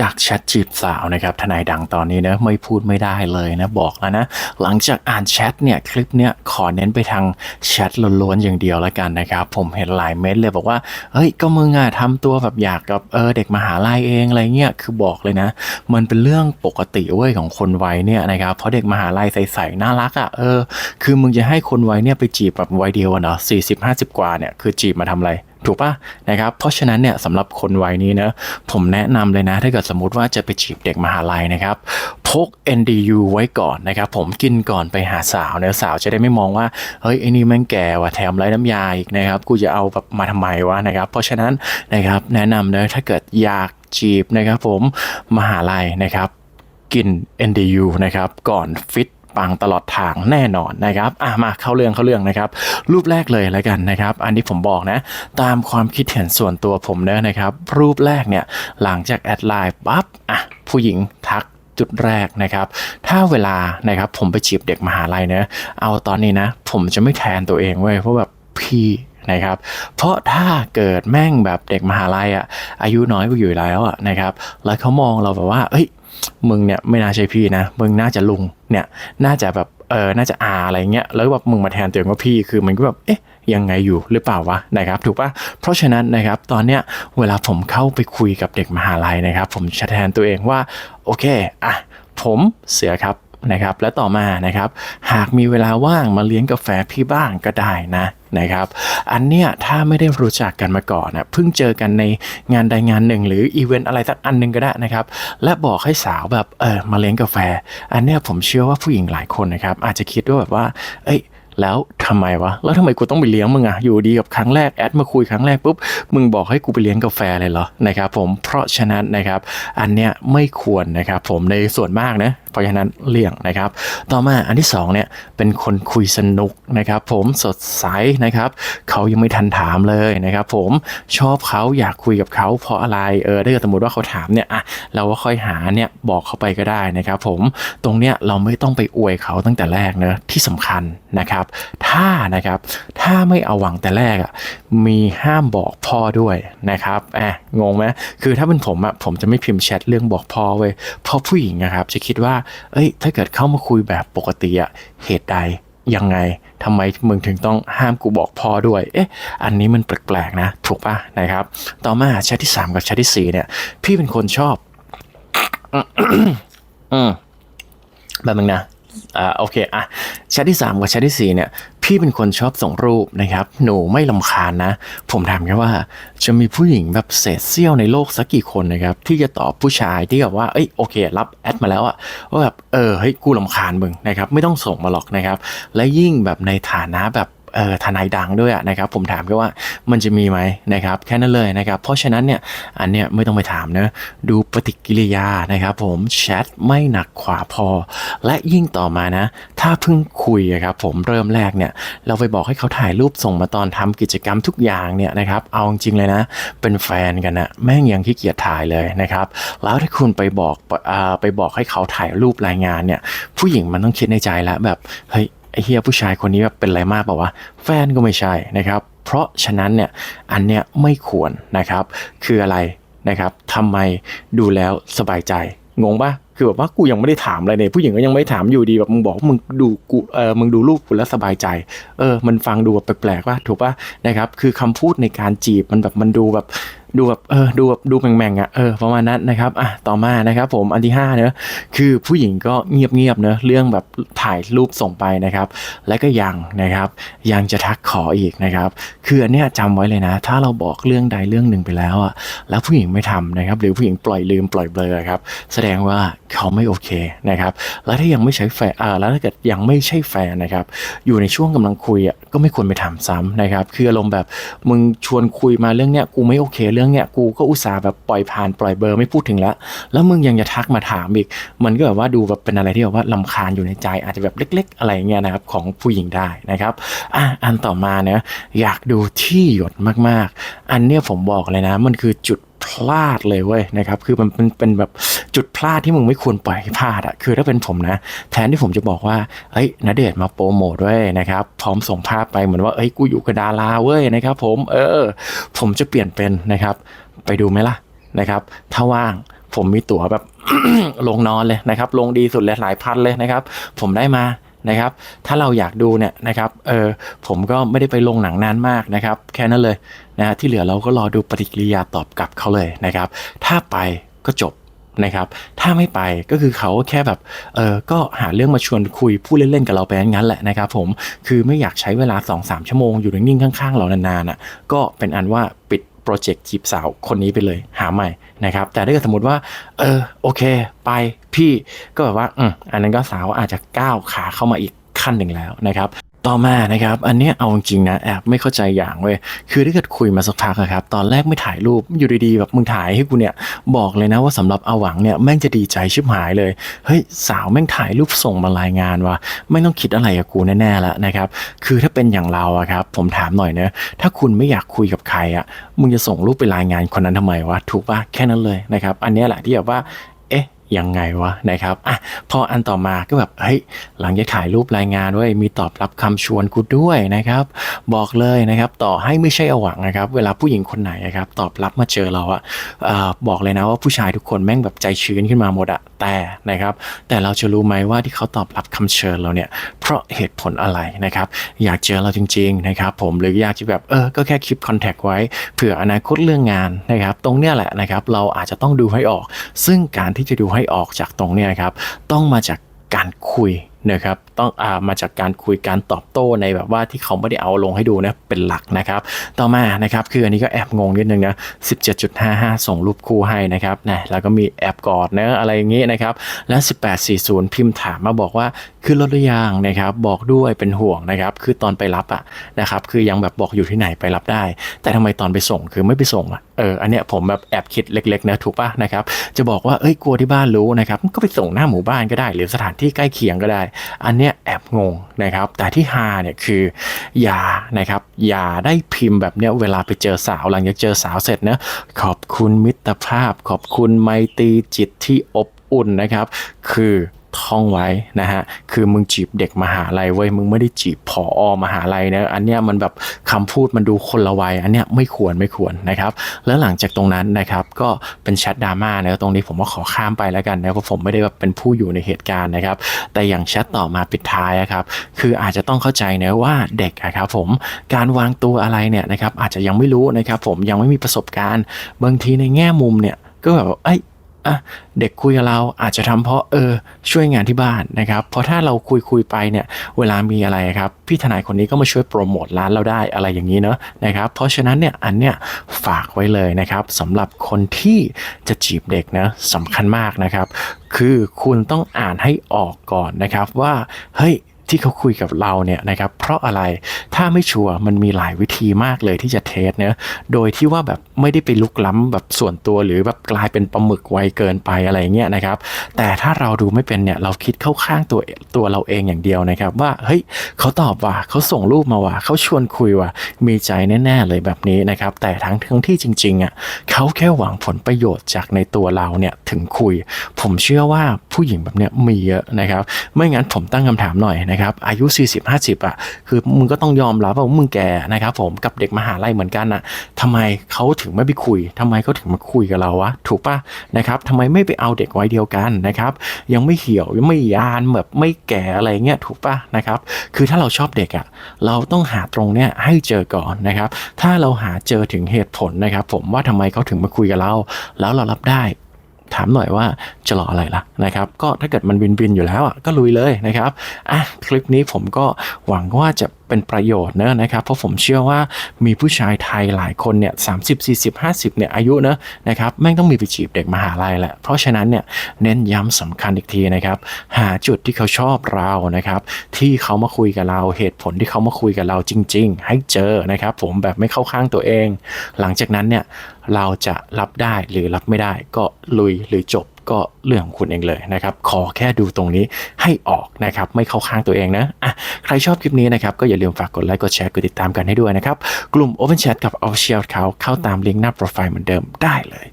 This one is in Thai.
จากแชทจีบสาวนะครับทนายดังตอนนี้นะไม่พูดไม่ได้เลยนะบอกแล้วนะ หลังจากอ่านแชทเนี่ยคลิปเนี่ยขอเน้นไปทางแชทล้วนๆอย่างเดียวแล้วกันนะครับ ผมเห็นหลายเม้นต์เลยบอกว่าเฮ้ยก็มึงอะทำตัวแบบอยากกับเออเด็กมหาลัยเองอะไรเงี้ยคือบอกเลยนะ มันเป็นเรื่องปกติเว้ยของคนวัยเนี่ยนะครับเพราะเด็กมหาลัยใสๆน่ารักอะเออ คือมึงจะให้คนวัยเนี่ยไปจีบแบบวัยเดียวเนาะสี่สิบห้าสิบกว่าเนี่ยคือจีบมาทำอะไร ถูกปะนะครับเพราะฉะนั้นเนี่ยสำหรับคนวัยนี้นะผมแนะนำเลยนะ ถ้าเกิดสมมติว่าจะไปจีบเด็กมหาลัยนะครับพก NDU ไว้ก่อนนะครับผมกินก่อนไปหาสาวเนี่ยสาวจะได้ไม่มองว่าเฮ้ยไอ้นี่แม่งแก่ว่ะแถมไร้น้ำยาอีกนะครับกูจะเอาแบบมาทำไมวะนะครับเพราะฉะนั้นนะครับแนะนำนะถ้าเกิดอยากจีบนะครับผมมหาลัยนะครับกิน NDU นะครับก่อนฟิต ปังตลอดทางแน่นอนนะครับอะมาเข้าเรื่องเข้าเรื่องนะครับ รูปแรกเลยแล้วกันนะครับ อันนี้ผมบอกนะ ตามความคิดเห็นส่วนตัวผมเนอะนะครับ รูปแรกเนี่ยหลังจากแอดไลน์ปั๊บอะผู้หญิงทักจุดแรกนะครับ ถ้าเวลานะครับผมไปจีบเด็กมหาลัยเนะเอาตอนนี้นะ ผมจะไม่แทนตัวเองเว้ยเพราะแบบพี่นะครับ เพราะถ้าเกิดแม่งแบบเด็กมหาลัยอะอายุน้อยกว่าอยู่แล้วอะนะครับ แล้วเขามองเราแบบว่า เอ้ย มึงเนี่ยไม่น่าใช่พี่นะ มึงน่าจะลุงเนี่ยน่าจะแบบเออน่าจะอาอะไรเงี้ยแล้วแบบมึงมาแทนตัวเองว่าพี่คือมันก็แบบเอ๊ะยังไงอยู่หรือเปล่าวะนะครับถูกปะเพราะฉะนั้นนะครับตอนเนี้ยเวลาผมเข้าไปคุยกับเด็กมหาลัยนะครับ ผมจะแทนตัวเองว่าโอเคอะผมเสือครับนะครับและต่อมานะครับ หากมีเวลาว่างมาเลี้ยงกาแฟพี่บ้างก็ได้นะ นะครับ อันเนี้ยถ้าไม่ได้รู้จักกันมาก่อนนะเพิ่งเจอกันในงานใดงานหนึ่ง หรืออีเวนต์อะไรสักอันหนึ่งก็ได้นะครับ และบอกให้สาวแบบเออมาเลี้ยงกาแฟ อันเนี้ยผมเชื่อว่าผู้หญิงหลายคนนะครับ อาจจะคิดว่าแบบว่า เอ้ยแล้วทำไมวะ แล้วทำไมกูต้องไปเลี้ยงมึงอะอยู่ดีกับครั้งแรกแอดมาคุยครั้งแรกปุ๊บ มึงบอกให้กูไปเลี้ยงกาแฟเลยเหรอ นะครับผม เพราะฉะนั้นนะครับ อันเนี้ยไม่ควรนะครับผมในส่วนมากนะเพราะฉะนั้นเลี่ยงนะครับ ต่อมาอันที่สองเนี่ยเป็นคนคุยสนุกนะครับ ผมสดใสนะครับเขายังไม่ทันถามเลยนะครับ ผมชอบเขาอยากคุยกับเขาเพราะอะไรเออถ้าเกิดสมมติว่าเขาถามเนี่ยอะเราก็ค่อยหาเนี่ยบอกเขาไปก็ได้นะครับ ผมตรงเนี้ยเราไม่ต้องไปอวยเขาตั้งแต่แรกเนะที่สำคัญนะครับ ถ้านะครับถ้าไม่เอาหวังแต่แรกอะมีห้ามบอกพ่อด้วยนะครับอะงงไหมคือถ้าเป็นผมอะผมจะไม่พิมพ์แชทเรื่องบอกพ่อเว้ยเพราะผู้หญิงนะครับจะคิดว่าเอ้ย ถ้าเกิดเข้ามาคุยแบบปกติอะเหตุใดยังไงทำไมมึงถึงต้องห้ามกูบอกพ่อด้วย เอ๊ะ อันนี้มันแปลกๆนะ ถูกปะนะครับ ต่อมาแชทที่ 3 กับแชทที่ 4 เนี่ย พี่เป็นคนชอบ อืมแบบนึงนะ อ่าโอเคอะแชทที่ 3 กับแชทที่ 4 เนี่ย พี่เป็นคนชอบส่งรูปนะครับ หนูไม่ลำคาญนะ ผมถามแค่ว่าจะมีผู้หญิงแบบเศษเสี้ยวในโลกสักกี่คนนะครับ ที่จะตอบผู้ชายที่แบบว่าเอ้ยโอเค รับแอดมาแล้วอะว่าแบบเออเฮ้ยกูลำคาญมึงนะครับ ไม่ต้องส่งมาหรอกนะครับ และยิ่งแบบในฐานะแบบ ทนายดังด้วยอะนะครับผมถามแค่ว่ามันจะมีไหมนะครับแค่นั้นเลยนะครับเพราะฉะนั้นเนี่ยอันเนี้ยไม่ต้องไปถามเนะดูปฏิกิริยานะครับผมแชทไม่หนักขวาพอ และยิ่งต่อมานะ ถ้าเพิ่งคุยครับผมเริ่มแรกเนี่ยเราไปบอกให้เขาถ่ายรูปส่งมาตอนทำกิจกรรมทุกอย่างเนี่ยนะครับเอาจริงๆเลยนะ เป็นแฟนกันนะแม่งยังขี้เกียจถ่ายเลยนะครับแล้วถ้าคุณไปบอกอไปบอกให้เขาถ่ายรูปรายงานเนี่ยผู้หญิงมันต้องคิดในใจแล้วแบบเฮ้ย ไอ้เฮียผู้ชายคนนี้แบบเป็นอะไรมากเปล่าวะแฟนก็ไม่ใช่นะครับ เพราะฉะนั้นเนี่ยอันเนี้ยไม่ควรนะครับ คืออะไรนะครับทำไมดูแล้วสบายใจงงปะคือแบบว่ากูยังไม่ได้ถามอะไรเลยผู้หญิงก็ยังไม่ถามอยู่ดีแบบมึงบอกว่ามึงดูกูเออมึงดูรูปกูแล้วสบายใจ เออ มันฟังดูแบบแปลกๆว่าถูกปะนะครับ คือคำพูดในการจีบมันแบบมันดูแบบดูแบบเออดูแบบดูแมงๆอะเออประมาณนั้นนะครับอะต่อมานะครับผมอันที่5เนอะคือผู้หญิงก็เงียบๆเนอะเรื่องแบบถ่ายรูปส่งไปนะครับ และก็ยังนะครับยังจะทักขออีกนะครับคืออันเนี้ยจำไว้เลยนะ ถ้าเราบอกเรื่องใดเรื่องหนึ่งไปแล้วอะแล้วผู้หญิงไม่ทำนะครับ หรือผู้หญิงปล่อยลืมปล่อยเบลอครับแสดงว่าเขาไม่โอเคนะครับแล้วถ้ายังไม่ใช้แฟนอ่าแล้วถ้าเกิดยังไม่ใช่แฟนนะครับอยู่ในช่วงกำลังคุยอะก็ไม่ควรไปถามซ้ำนะครับคืออารมณ์แบบมึงชวนคุยมาเรื่องเนี้ยกูไม่โอเคเรื่องเนี่ยกูก็อุตส่าห์แบบปล่อยผ่านปล่อยเบอร์ไม่พูดถึงแล้ว แล้วมึงยังจะทักมาถามอีก มันก็แบบว่าดูแบบเป็นอะไรที่แบบว่าลำคาญอยู่ในใจอาจจะแบบเล็ก ๆ อะไรเงี้ยนะครับของผู้หญิงได้นะครับอะอันต่อมาเนี่ยอยากดูที่หยดมากๆ อันเนี้ยผมบอกเลยนะ มันคือจุด พลาดเลยเว้ยนะครับคือมันเป็นแบบจุดพลาดที่มึงไม่ควรปล่อยให้พลาดอะคือถ้าเป็นผมนะ แทนที่ผมจะบอกว่าเอ้ยณเดชมาโปรโมทด้ยนะครับพร้อมส่งภาพไปเหมือนว่าเอ้ยกูอยู่กับดาราเว้ยนะครับผมเออ ผมจะเปลี่ยนเป็นนะครับ ไปดูไหมล่ะนะครับ ถ้าว่างผมมีตั๋วแบบลงนอนเลยนะครับ ลงดีสุดเลยหลายพันเลยนะครับ ผมได้มา นะครับ ถ้าเราอยากดูเนี่ยนะครับเออผมก็ไม่ได้ไปลงหนังนานมากนะครับ แค่นั้นเลยนะฮะที่เหลือเราก็รอดูปฏิกิริยาตอบกลับเขาเลยนะครับ ถ้าไปก็จบนะครับ ถ้าไม่ไปก็คือเขาแค่แบบเออก็หาเรื่องมาชวนคุยพูดเล่นๆกับเราไปงั้นแหละนะครับผมคือไม่อยากใช้เวลา 2-3 ชั่วโมงอยู่นิ่งๆข้างๆ เรานานๆอะก็เป็นอันว่าปิด โปรเจกต์จีบสาวคนนี้ไปเลยหาใหม่นะครับ แต่ถ้าเกิดสมมติว่า เออโอเค ไปพี่ก็แบบว่าอืมอันนั้นก็สาวอาจจะก้าวขาเข้ามาอีกขั้นหนึ่งแล้วนะครับ ต่อมานะครับ อันเนี้ยเอาจริงนะแอบไม่เข้าใจอย่างเว้ย คือถ้าเกิดคุยมาสักพักอะครับ ตอนแรกไม่ถ่ายรูป อยู่ดีๆแบบมึงถ่ายให้กูเนี่ย บอกเลยนะว่าสำหรับเอาหวังเนี่ยแม่งจะดีใจชิบหายเลย เฮ้ยสาวแม่งถ่ายรูปส่งมารายงานว่ะ ไม่ต้องคิดอะไรกับกูแน่ๆแล้วนะครับ คือถ้าเป็นอย่างเราอะครับ ผมถามหน่อยเนะ ถ้าคุณไม่อยากคุยกับใครอะมึงจะส่งรูปไปรายงานคนนั้นทำไมวะ ถูกปะแค่นั้นเลยนะครับ อันเนี้ยแหละที่แบบว่า ยังไงวะนะครับอะพออันต่อมาก็แบบเฮ้ยหลังจากถ่ายรูปรายงานด้วยมีตอบรับคำชวนกูด้วยนะครับ บอกเลยนะครับต่อให้ไม่ใช่อหวังนะครับ เวลาผู้หญิงคนไหนนะครับตอบรับมาเจอเราอะเอ่อบอกเลยนะว่าผู้ชายทุกคนแม่งแบบใจชื้นขึ้นมาหมดอะแต่นะครับ แต่เราจะรู้ไหมว่าที่เขาตอบรับคำเชิญเราเนี่ยเพราะเหตุผลอะไรนะครับ อยากเจอเราจริง ๆนะครับ ผมหรืออยากจะแบบเออก็แค่คลิปคอนแทคไว้เผื่ออนาคตเรื่องงานนะครับ ตรงเนี้ยแหละนะครับ เราอาจจะต้องดูให้ออก ซึ่งการที่จะดูให้ออกจากตรงเนี้ยนะครับ ต้องมาจากการคุยนะครับต้องอามาจากการคุยการตอบโต้ในแบบว่าที่เขาไม่ได้เอาลงให้ดูนะเป็นหลักนะครับ ต่อมานะครับคืออันนี้ก็แอบงงนิดนึงนะ 17.55 ส่งรูปคู่ให้นะครับนะแล้วก็มีแอบกอดเนะอะไรอย่างงี้นะครับและ 1840 พิมพ์ถามมาบอกว่า ขึ้นรถหรือยังนะครับบอกด้วยเป็นห่วงนะครับคือตอนไปรับอะนะครับคือยังแบบบอกอยู่ที่ไหนไปรับได้ แต่ทำไมตอนไปส่งคือไม่ไปส่งอะเอออันเนี้ยผมแบบแอบคิดเล็กๆนะถูกปะนะครับจะบอกว่าเอ้ยกลัวที่บ้านรู้นะครับก็ไปส่งหน้าหมู่บ้านก็ได้ หรือสถานที่ใกล้เคียงก็ได้ อันเนี้ยแอบงงนะครับแต่ที่ฮาเนี่ยคืออย่านะครับอย่าได้พิมพ์แบบเนี้ยเวลาไปเจอสาวหลังจากเจอสาวเสร็จนะขอบคุณมิตรภาพ ขอบคุณไมตรีจิตที่อบอุ่นนะครับ คือ ท่องไว้นะฮะ คือมึงจีบเด็กมหาลัยเว้ย มึงไม่ได้จีบผออมหาลัยนะ อันเนี้ยมันแบบคำพูดมันดูคนละวัย อันเนี้ยไม่ควรไม่ควรนะครับ แล้วหลังจากตรงนั้นนะครับ ก็เป็นแชทดราม่านะตรงนี้ผมว่าขอข้ามไปแล้วกันนะเพราะผมไม่ได้แบบเป็นผู้อยู่ในเหตุการณ์นะครับ แต่อย่างแชทต่อมาปิดท้ายอะครับ คืออาจจะต้องเข้าใจนะว่าเด็กอะครับผม การวางตัวอะไรเนี่ยนะครับ อาจจะยังไม่รู้นะครับ ผมยังไม่มีประสบการณ์ บางทีในแง่มุมเนี่ยก็แบบว่าเอ้ย อะเด็กคุยกับเราอาจจะทำเพราะเออช่วยงานที่บ้านนะครับเพราะถ้าเราคุยคุยไปเนี่ยเวลามีอะไรครับพี่ทนายคนนี้ก็มาช่วยโปรโมทร้านเราได้อะไรอย่างนี้เนาะนะครับเพราะฉะนั้นเนี่ยอันเนี้ยฝากไว้เลยนะครับสำหรับคนที่จะจีบเด็กนะสำคัญมากนะครับ คือคุณต้องอ่านให้ออกก่อนนะครับว่าเฮ้ย ที่เขาคุยกับเราเนี่ยนะครับเพราะอะไรถ้าไม่ชัวร์มันมีหลายวิธีมากเลยที่จะเทสเนะโดยที่ว่าแบบไม่ได้ไปลุกล้ำแบบส่วนตัวหรือแบบกลายเป็นปลาหมึกไวเกินไปอะไรเงี้ยนะครับ แต่ถ้าเราดูไม่เป็นเนี่ยเราคิดเข้าข้างตัวตัวเราเองอย่างเดียวนะครับ ว่าเฮ้ยเขาตอบว่าเขาส่งรูปมาว่าเขาชวนคุยว่ามีใจแน่ๆเลยแบบนี้นะครับ แต่ทั้งทั้งที่จริงๆอะเขาแค่หวังผลประโยชน์จากในตัวเราเนี่ยถึงคุย ผมเชื่อว่าผู้หญิงแบบเนี้ยมีเยอะนะครับ ไม่งั้นผมตั้งคำถามหน่อยนะครับอายุ 40 50อะคือมึงก็ต้องยอมรับว่ามึงแก่นะครับผมกับเด็กมหาลัยเหมือนกันอะทำไมเขาถึงไม่ไปคุยทำไมเขาถึงมาคุยกับเราวะถูกปะนะครับทำไมไม่ไปเอาเด็กวัยเดียวกันนะครับยังไม่เหี่ยวยังไม่ยานแบบไม่แก่อะไรเงี้ยถูกปะนะครับคือถ้าเราชอบเด็กอะเราต้องหาตรงเนี้ยให้เจอก่อนนะครับถ้าเราหาเจอถึงเหตุผลนะครับผมว่าทำไมเขาถึงมาคุยกับเรา แล้วเรารับได้ ถามหน่อยว่าจะรออะไรล่ะนะครับ ก็ถ้าเกิดมันวินวินอยู่แล้วอะก็ลุยเลยนะครับอะคลิปนี้ผมก็หวังว่าจะเป็นประโยชน์เนอะนะครับ เพราะผมเชื่อว่ามีผู้ชายไทยหลายคนเนี่ยสามสิบสี่สิบห้าสิบเนี่ยอายุเนอะนะครับแม่งต้องมีไปจีบเด็กมหาลัยแหละ เพราะฉะนั้นเนี่ยเน้นย้ำสำคัญอีกทีนะครับ หาจุดที่เขาชอบเรานะครับ ที่เขามาคุยกับเราเหตุผลที่เขามาคุยกับเราจริง ๆ ให้เจอนะครับ ผมแบบไม่เข้าข้างตัวเอง หลังจากนั้นเนี่ยเราจะรับได้หรือรับไม่ได้ก็ลุยหรือจบ ก็เรื่องของคุณเองเลยนะครับ ขอแค่ดูตรงนี้ให้ออกนะครับ ไม่เข้าข้างตัวเองนะอะใครชอบคลิปนี้นะครับ ก็อย่าลืมฝากกดไลค์กดแชร์กดติดตามกันให้ด้วยนะครับ กลุ่ม Open Chat กับ Official เขาเข้าตามลิงก์หน้าโปรไฟล์เหมือนเดิมได้เลย